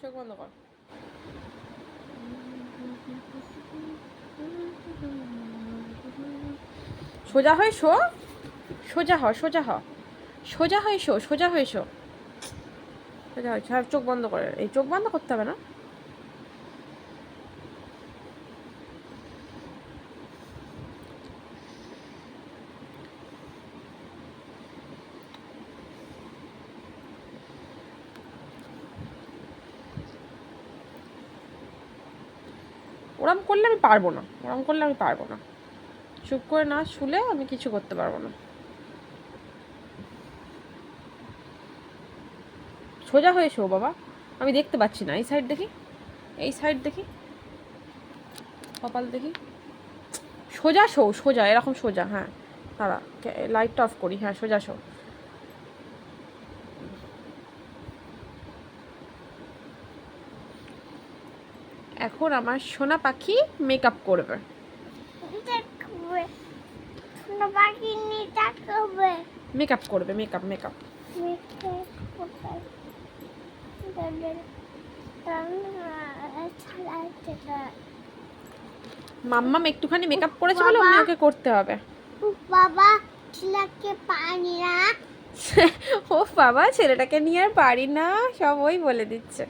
চোখ বন্ধ কর সোজা হয়ে শো সোজা হ সোজা হ সোজা হয়ে শো সোজা হয়ে শো সোজা হয়ে চোখ বন্ধ করে এই চোখ বন্ধ করতে হবে না ওরম করলে আমি পারব না, ওরম করলে আমি পারব না। চুপ করে না শুলে আমি কিছু করতে পারব না। সোজা হয়ে শো বাবা, আমি দেখতে পাচ্ছি না, এই সাইড দেখি, এই সাইড দেখি, কপাল দেখি। সোজা শো, সোজা, এরকম সোজা হ্যাঁ দাঁড়া লাইটটা অফ করি হ্যাঁ সোজা শো। এখন আমার সোনা পাখি মেকআপ করবে। মেকআপ করবে মেকআপ মেকআপ মাম্মাম একটুখানি মেকআপ করেছে বলে বাবা। ওকে করতে হবে। বাবা ছেলেকে পানি না। ও বাবা ছেলেটাকে নিয়ে আর পারি না সব ওই বলে দিচ্ছে।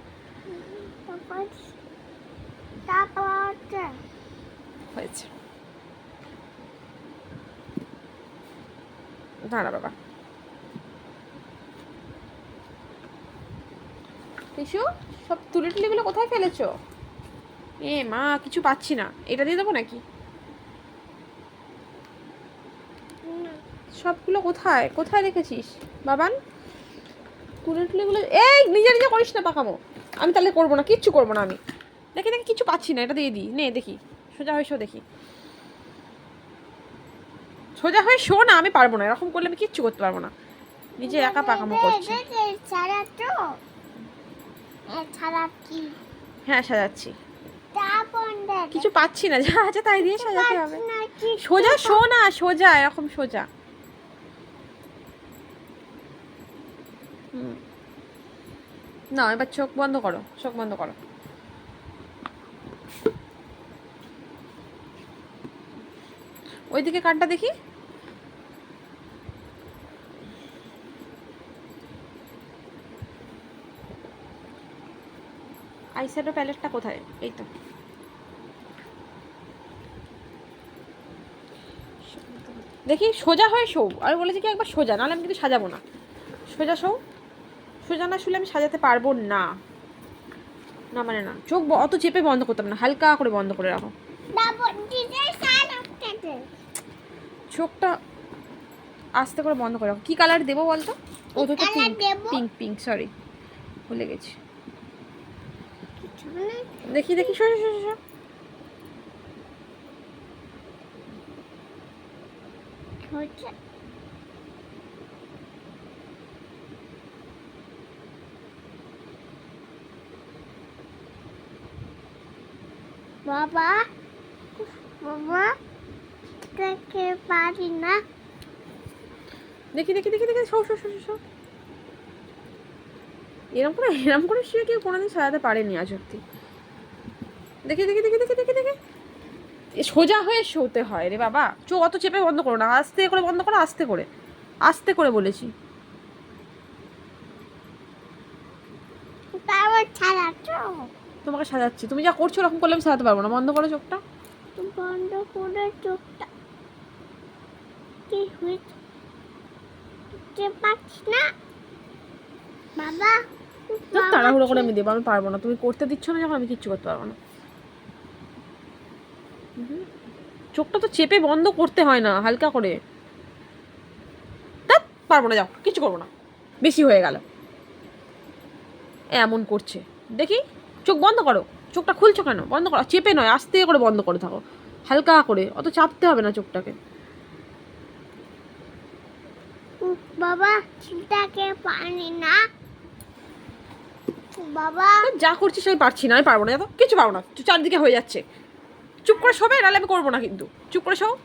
হয়েছে। দাঁড়া বাবা। টিসু, সব তুলি টুলিগুলো কোথায় ফেলেছো? এ মা, কিছু পাচ্ছি না। এটা দিয়ে দেবো নাকি? সবগুলো কোথায়? কোথায় রেখেছিস? বাবান তুলে টুলিগুলো এই, নিজে নিজে করিস না পাকামো। আমি তাহলে করব না, কিচ্ছু করব না আমি। দেখি দেখি কিছু পাচ্ছি না এটা দিয়ে দিই। নে দেখি। সোজা হয়ে শো দেখি। সোজা হয়ে শো না আমি পারব না। এরকম করলে আমি কিচ্ছু করতে পারব না। নিজে একা পাকামো করছি। হ্যাঁ সাজাচ্ছি। কিছু পাচ্ছি না যা আছে তাই দিয়ে সাজাতে হবে। সোজা শো না সোজা এরকম সোজা। না এবার চোখ বন্ধ করো চোখ বন্ধ করো। ওইদিকে কানটা দেখি। আইশ্যাডো প্যালেটটা কোথায়? এই তো। দেখি, সোজা হয়ে শো। আমি বলেছি কি একবার সোজা, নাহলে আমি কিন্তু সাজাবো না। সোজা শো। সোজা না শুলে আমি সাজাতে পারব না। না মানে না। চোখ অত চেপে বন্ধ করতাম না, হালকা করে বন্ধ করে রাখো তারপর দিদি সারা কেটে চোখটা আস্তে করে বন্ধ করে রাখো। কী কালার দেবো বলতো? ও তো পিঙ্ক পিঙ্ক পিঙ্ক সরি ভুলে গেছি। দেখি দেখি সো সো, সো, সো। বাবা বাবা। দেখে পারি না। দেখি দেখি দেখি দেখি সো সো, সো এরকম করে এরকম করে শুয়ে কেউ কোনোদিন সাজাতে পারেনি আজ অব্দি। দেখি দেখি দেখি দেখি দেখি দেখি। এ সোজা হয়ে শোতে হয় রে বাবা। চোখ অত চেপে বন্ধ করো না। আস্তে করে বন্ধ করো আস্তে করে। আস্তে করে বলেছি। তোমাকে সাজাচ্ছি। তুমি যা করছ ওরকম করলে আমি সাজাতে পারব না। বন্ধ করো চোখটা। বন্ধ করে চোখটা। কি হয়েছে? না? বাবা না, তাড়াহুড়ো করে আমি দেবো আমি পারব না। তুমি করতে দিচ্ছ না যখন আমি কিচ্ছু করতে পারব না। চোখটা তো চেপে বন্ধ করতে হয় না হালকা করে। পারব না যাও কিছু করব না। বেশি হয়ে গেল। এমন করছে। দেখি চোখ বন্ধ করো। চোখটা খুলছো কেন? বন্ধ করো। চেপে নয় আস্তে করে বন্ধ করে থাকো। হালকা করে অত চাপতে হবে না চোখটাকে। বাবা চিন্তাকে পারি না। বাবা। যা করছিস, আমি পারছি না, আমি পারব না কিছু পারব না। চারদিকে হয়ে যাচ্ছে। চুপ করে শোবে, নাহলে আমি করব না কিন্তু। চুপ করে শো।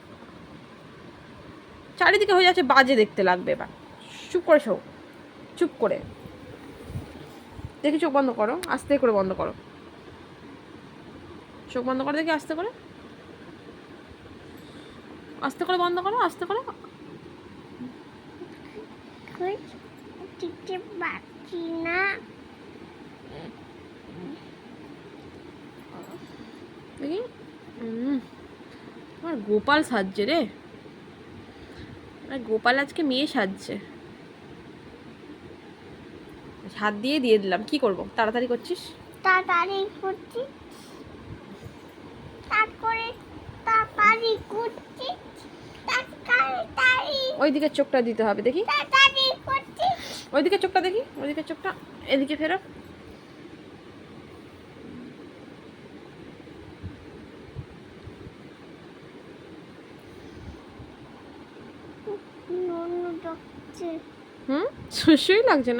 চারিদিকে হয়ে যাচ্ছে বাজে দেখতে লাগবে এবার। চুপ করে শো। চুপ করে। দেখি চোখ বন্ধ করো। আস্তে করে বন্ধ করো। চোখ বন্ধ করে দেখি আস্তে করে। আস্তে করে বন্ধ করো, আস্তে করে। দিতে পারছি না দেখি। আমার গোপাল সাজছে রে। আমার গোপাল আজকে মেয়ে সাজছে। হাত দিয়ে দিয়ে দিলাম। কি করব? তাড়াতাড়ি করছিস? তাড়াতাড়ি করছি তারপরে তাড়াতাড়ি করছি তাড়াতাড়ি। ওই দিকে চোখটা দিতে হবে দেখি। তাড়াতাড়ি ওইদিকে চোখটা দেখি, ওইদিকে চোখটা, এদিকে ফেরো। হুম? লাগছে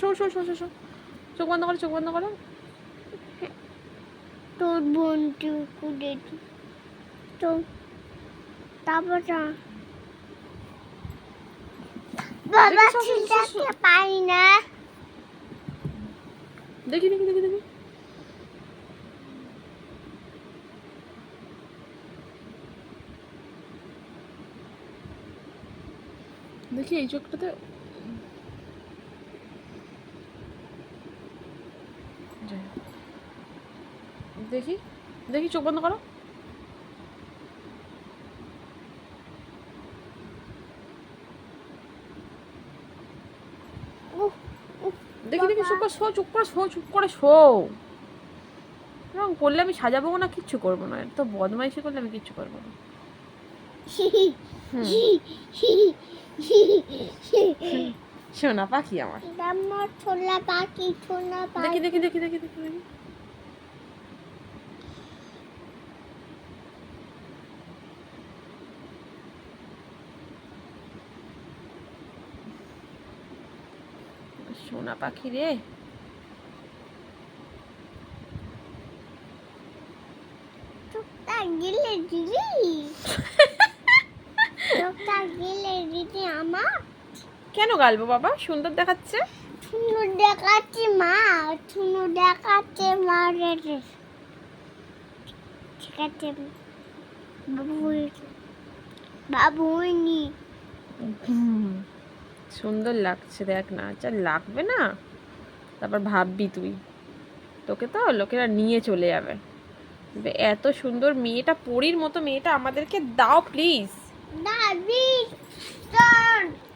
শো শো শো শো চোখ বন্ধ করো, চোখ বন্ধ করো। তোর বন্ধু কুড়ে তো তারপর বাবা। ছিটাতে পারি না। দেখি দেখি দেখি দেখি। দেখি এই চোখটাতে। দেখি দেখি চোখ বন্ধ করো। দেখি দেখি চুপ করে শো চুপ করে শো চুপ করে শো। এরকম করলে আমি সাজাবো না কিচ্ছু করব না। তো বদমাইশি করলে আমি কিচ্ছু করব না। শোনা সোনা পাখি আমার। দেখি পাখি দেখি দেখি দেখি দেখি দেখি। সোনা পাখি রে। গিলে দিলি? গিলে দিলি আমার? কেন গালবো বাবা? সুন্দর দেখাচ্ছে। শুনু দেখাচ্ছে মা শুনু দেখাচ্ছে মা রে। ঠিক আছে বাবু বাবু নি হুম, সুন্দর লাগছে, দেখ না। আচ্ছা লাগবে না? তারপর ভাববি তুই। তোকে তো লোকেরা নিয়ে চলে যাবে। এত সুন্দর মেয়েটা, পরীর মতো মেয়েটা আমাদেরকে দাও প্লিজ